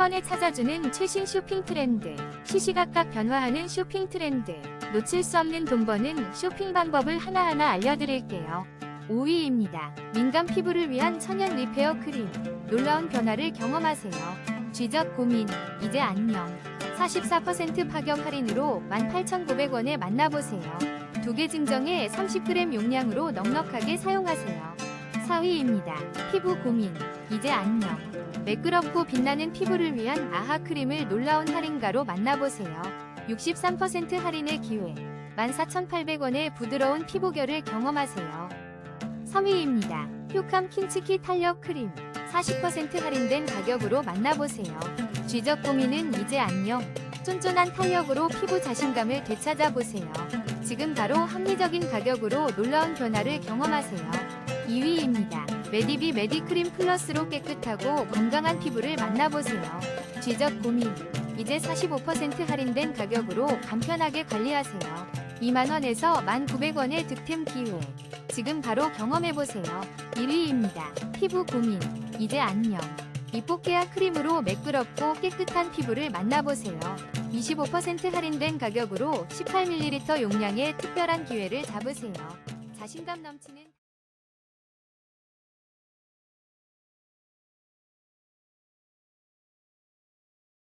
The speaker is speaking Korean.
번에 찾아주는 최신 쇼핑 트렌드. 시시각각 변화하는 쇼핑 트렌드. 놓칠 수 없는 돈 버는 쇼핑 방법을 하나하나 알려드릴게요. 5위입니다. 민감 피부를 위한 천연 리페어 크림. 놀라운 변화를 경험하세요. 쥐적 고민, 이제 안녕. 44% 파격 할인으로 18,900원에 만나보세요. 두 개 증정에 30g 용량으로 넉넉하게 사용하세요. 4위입니다. 피부 고민, 이제 안녕. 매끄럽고 빛나는 피부를 위한 아하 크림을 놀라운 할인가로 만나보세요. 63% 할인의 기회. 14,800원의 부드러운 피부결을 경험하세요. 3위입니다. 효캄 킨츠키 탄력 크림. 40% 할인된 가격으로 만나보세요. 쥐적 고민은 이제 안녕. 쫀쫀한 탄력으로 피부 자신감을 되찾아보세요. 지금 바로 합리적인 가격으로 놀라운 변화를 경험하세요. 2위입니다. 메디비 메디크림 플러스로 깨끗하고 건강한 피부를 만나보세요. 쥐적 고민. 이제 45% 할인된 가격으로 간편하게 관리하세요. 2만원에서 1,900원의 득템 기회. 지금 바로 경험해보세요. 1위입니다. 피부 고민. 이제 안녕. 이뽀케아 크림으로 매끄럽고 깨끗한 피부를 만나보세요. 25% 할인된 가격으로 18ml 용량의 특별한 기회를 잡으세요. 자신감 넘치는